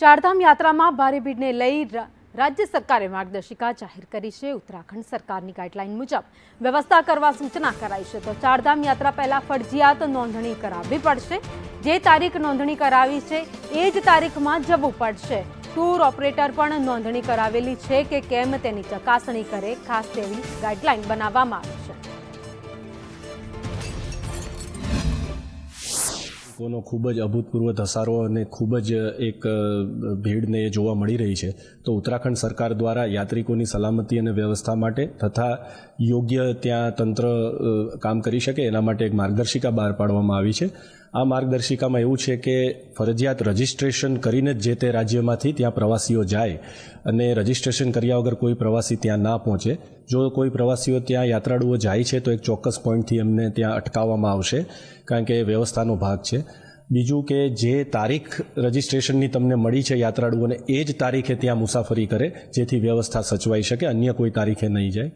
ચારધામ યાત્રામાં ભારે ભીડને લઈ રાજ્ય સરકારે માર્ગદર્શિકા જાહેર કરી છે. ઉત્તરાખંડ સરકારની ગાઈડલાઈન મુજબ વ્યવસ્થા કરવા સૂચના કરાઈ છે. તો ચારધામ યાત્રા પહેલા ફરજિયાત નોંધણી કરાવવી પડશે. જે તારીખ નોંધણી કરાવી છે, એ જ તારીખમાં જવું પડશે. ટૂર ઓપરેટર પણ નોંધણી કરાવેલી છે કે કેમ તેની ચકાસણી કરે, ખાસ તેવી ગાઈડલાઈન બનાવવામાં આવી છે. લોકોનો ખૂબ જ અભૂતપૂર્વ ધસારો અને ખૂબ જ એક ભીડને જોવા મળી રહી છે. તો ઉત્તરાખંડ સરકાર દ્વારા યાત્રિકોની સલામતી અને વ્યવસ્થા માટે તથા યોગ્ય ત્યાં તંત્ર કામ કરી શકે એના માટે એક માર્ગદર્શિકા બહાર પાડવામાં આવી છે. આ માર્ગદર્શિકામાં એવું છે કે ફરજિયાત રજિસ્ટ્રેશન કરીને જ જે તે રાજ્યમાંથી ત્યાં પ્રવાસીઓ જાય અને રજિસ્ટ્રેશન કર્યા વગર કોઈ પ્રવાસી ત્યાં ના પહોંચે. જો કોઈ પ્રવાસીઓ ત્યાં યાત્રાળુઓ જાય છે, તો એક ચોક્કસ પોઈન્ટથી એમને ત્યાં અટકાવવામાં આવશે, કારણ કે એ વ્યવસ્થાનો ભાગ છે. બીજું કે જે તારીખ રજિસ્ટ્રેશનની તમને મળી છે યાત્રાળુઓને, એ જ તારીખે ત્યાં મુસાફરી કરે, જેથી વ્યવસ્થા સચવાઈ શકે, અન્ય કોઈ તારીખે નહીં જાય.